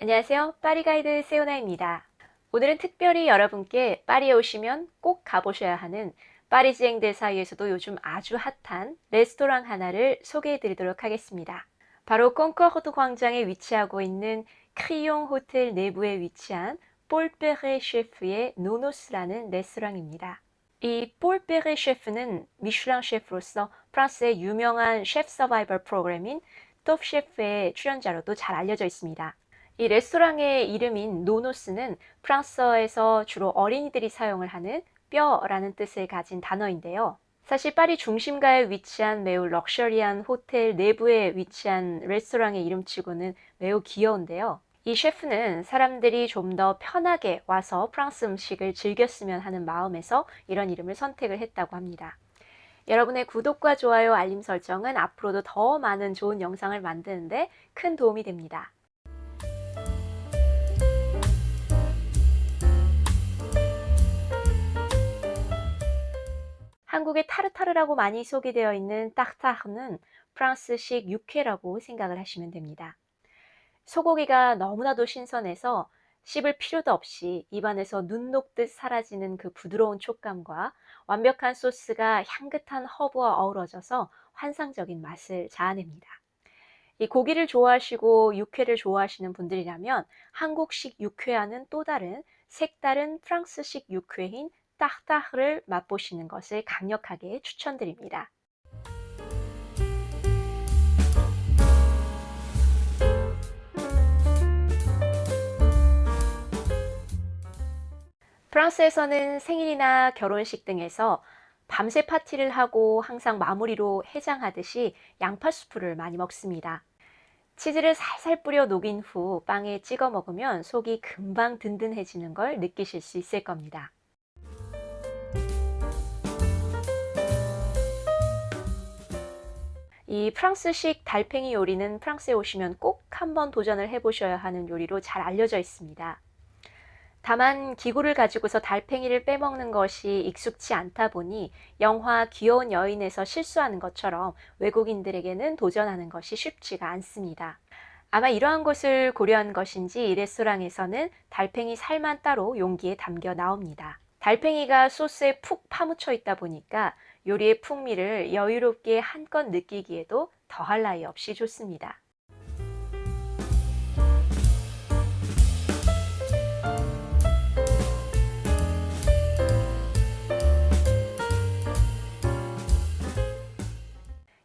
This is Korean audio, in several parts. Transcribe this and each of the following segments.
안녕하세요. 파리 가이드 세오나입니다. 오늘은 특별히 여러분께 파리에 오시면 꼭 가보셔야 하는 파리지앵들 사이에서도 요즘 아주 핫한 레스토랑 하나를 소개해 드리도록 하겠습니다. 바로 콩코르드 광장에 위치하고 있는 크리용 호텔 내부에 위치한 볼페레 셰프의 노노스라는 레스토랑입니다. 이 볼페레 셰프는 미슐랑 셰프로서 프랑스의 유명한 셰프 서바이벌 프로그램인 톱 셰프의 출연자로도 잘 알려져 있습니다. 이 레스토랑의 이름인 노노스는 프랑스어에서 주로 어린이들이 사용을 하는 뼈라는 뜻을 가진 단어인데요. 사실 파리 중심가에 위치한 매우 럭셔리한 호텔 내부에 위치한 레스토랑의 이름치고는 매우 귀여운데요. 이 셰프는 사람들이 좀 더 편하게 와서 프랑스 음식을 즐겼으면 하는 마음에서 이런 이름을 선택을 했다고 합니다. 여러분의 구독과 좋아요, 알림 설정은 앞으로도 더 많은 좋은 영상을 만드는데 큰 도움이 됩니다. 한국의 타르타르라고 많이 소개되어 있는 딱타흐는 프랑스식 육회라고 생각을 하시면 됩니다. 소고기가 너무나도 신선해서 씹을 필요도 없이 입안에서 눈 녹듯 사라지는 그 부드러운 촉감과 완벽한 소스가 향긋한 허브와 어우러져서 환상적인 맛을 자아냅니다. 이 고기를 좋아하시고 육회를 좋아하시는 분들이라면 한국식 육회와는 또 다른 색다른 프랑스식 육회인 따따흐를 맛보시는 것을 강력하게 추천드립니다. 프랑스에서는 생일이나 결혼식 등에서 밤새 파티를 하고 항상 마무리로 해장하듯이 양파 수프를 많이 먹습니다. 치즈를 살살 뿌려 녹인 후 빵에 찍어 먹으면 속이 금방 든든해지는 걸 느끼실 수 있을 겁니다. 이 프랑스식 달팽이 요리는 프랑스에 오시면 꼭 한번 도전을 해보셔야 하는 요리로 잘 알려져 있습니다. 다만 기구를 가지고서 달팽이를 빼먹는 것이 익숙치 않다 보니 영화 귀여운 여인에서 실수하는 것처럼 외국인들에게는 도전하는 것이 쉽지가 않습니다. 아마 이러한 것을 고려한 것인지 이 레스토랑에서는 달팽이 살만 따로 용기에 담겨 나옵니다. 달팽이가 소스에 푹 파묻혀 있다 보니까 요리의 풍미를 여유롭게 한껏 느끼기에도 더할 나위 없이 좋습니다.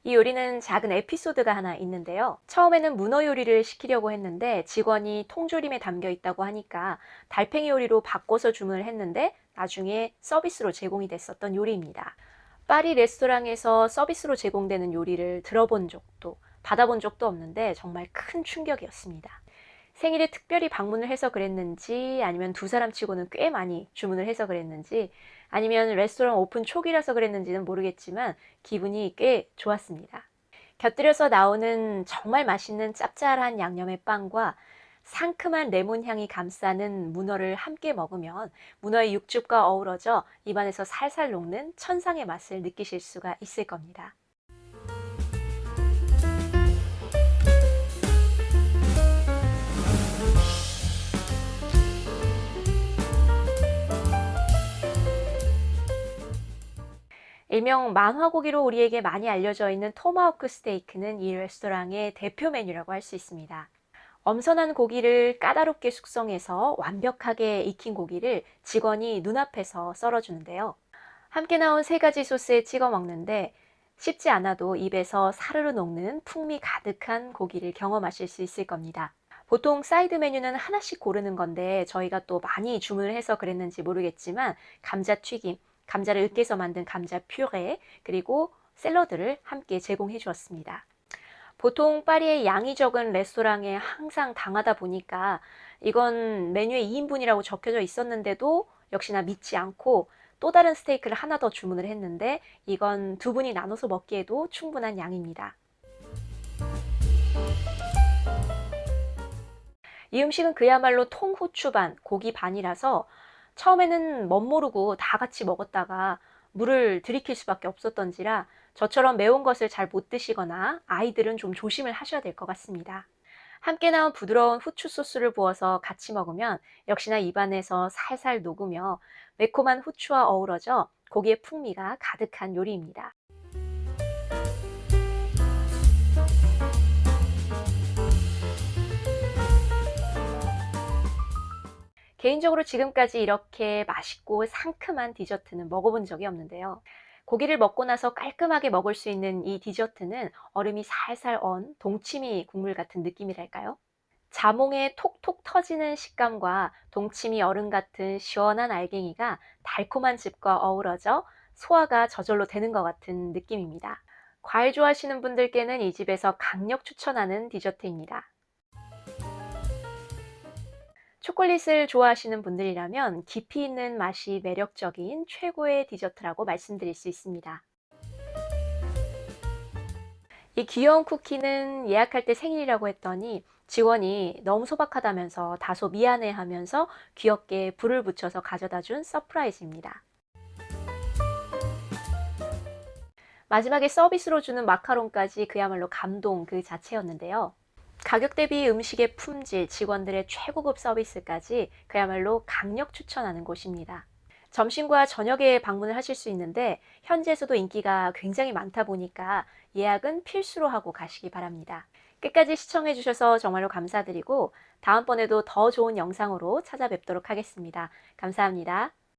이 요리는 작은 에피소드가 하나 있는데요. 처음에는 문어 요리를 시키려고 했는데 직원이 통조림에 담겨 있다고 하니까 달팽이 요리로 바꿔서 주문을 했는데 나중에 서비스로 제공이 됐었던 요리입니다. 파리 레스토랑에서 서비스로 제공되는 요리를 들어본 적도 받아본 적도 없는데 정말 큰 충격이었습니다. 생일에 특별히 방문을 해서 그랬는지 아니면 두 사람 치고는 꽤 많이 주문을 해서 그랬는지 아니면 레스토랑 오픈 초기라서 그랬는지는 모르겠지만 기분이 꽤 좋았습니다. 곁들여서 나오는 정말 맛있는 짭짤한 양념의 빵과 상큼한 레몬 향이 감싸는 문어를 함께 먹으면 문어의 육즙과 어우러져 입안에서 살살 녹는 천상의 맛을 느끼실 수가 있을 겁니다. 일명 만화고기로 우리에게 많이 알려져 있는 토마호크 스테이크는 이 레스토랑의 대표 메뉴라고 할 수 있습니다. 엄선한 고기를 까다롭게 숙성해서 완벽하게 익힌 고기를 직원이 눈앞에서 썰어주는데요. 함께 나온 세 가지 소스에 찍어 먹는데 씹지 않아도 입에서 사르르 녹는 풍미 가득한 고기를 경험하실 수 있을 겁니다. 보통 사이드 메뉴는 하나씩 고르는 건데 저희가 또 많이 주문을 해서 그랬는지 모르겠지만 감자 튀김, 감자를 으깨서 만든 감자 퓨레, 그리고 샐러드를 함께 제공해 주었습니다. 보통 파리의 양이 적은 레스토랑에 항상 당하다 보니까 이건 메뉴에 2인분이라고 적혀져 있었는데도 역시나 믿지 않고 또 다른 스테이크를 하나 더 주문을 했는데 이건 두 분이 나눠서 먹기에도 충분한 양입니다. 이 음식은 그야말로 통후추 반, 고기 반이라서 처음에는 멋모르고 다 같이 먹었다가 물을 들이킬 수밖에 없었던지라 저처럼 매운 것을 잘 못 드시거나 아이들은 좀 조심을 하셔야 될 것 같습니다. 함께 나온 부드러운 후추 소스를 부어서 같이 먹으면 역시나 입안에서 살살 녹으며 매콤한 후추와 어우러져 고기의 풍미가 가득한 요리입니다. 개인적으로 지금까지 이렇게 맛있고 상큼한 디저트는 먹어본 적이 없는데요. 고기를 먹고 나서 깔끔하게 먹을 수 있는 이 디저트는 얼음이 살살 언 동치미 국물 같은 느낌이랄까요? 자몽의 톡톡 터지는 식감과 동치미 얼음 같은 시원한 알갱이가 달콤한 즙과 어우러져 소화가 저절로 되는 것 같은 느낌입니다. 과일 좋아하시는 분들께는 이 집에서 강력 추천하는 디저트입니다. 초콜릿을 좋아하시는 분들이라면 깊이 있는 맛이 매력적인 최고의 디저트라고 말씀드릴 수 있습니다. 이 귀여운 쿠키는 예약할 때 생일이라고 했더니 직원이 너무 소박하다면서 다소 미안해 하면서 귀엽게 불을 붙여서 가져다 준 서프라이즈입니다. 마지막에 서비스로 주는 마카롱까지 그야말로 감동 그 자체였는데요. 가격 대비 음식의 품질, 직원들의 최고급 서비스까지 그야말로 강력 추천하는 곳입니다. 점심과 저녁에 방문을 하실 수 있는데 현지에서도 인기가 굉장히 많다 보니까 예약은 필수로 하고 가시기 바랍니다. 끝까지 시청해 주셔서 정말로 감사드리고 다음번에도 더 좋은 영상으로 찾아뵙도록 하겠습니다. 감사합니다.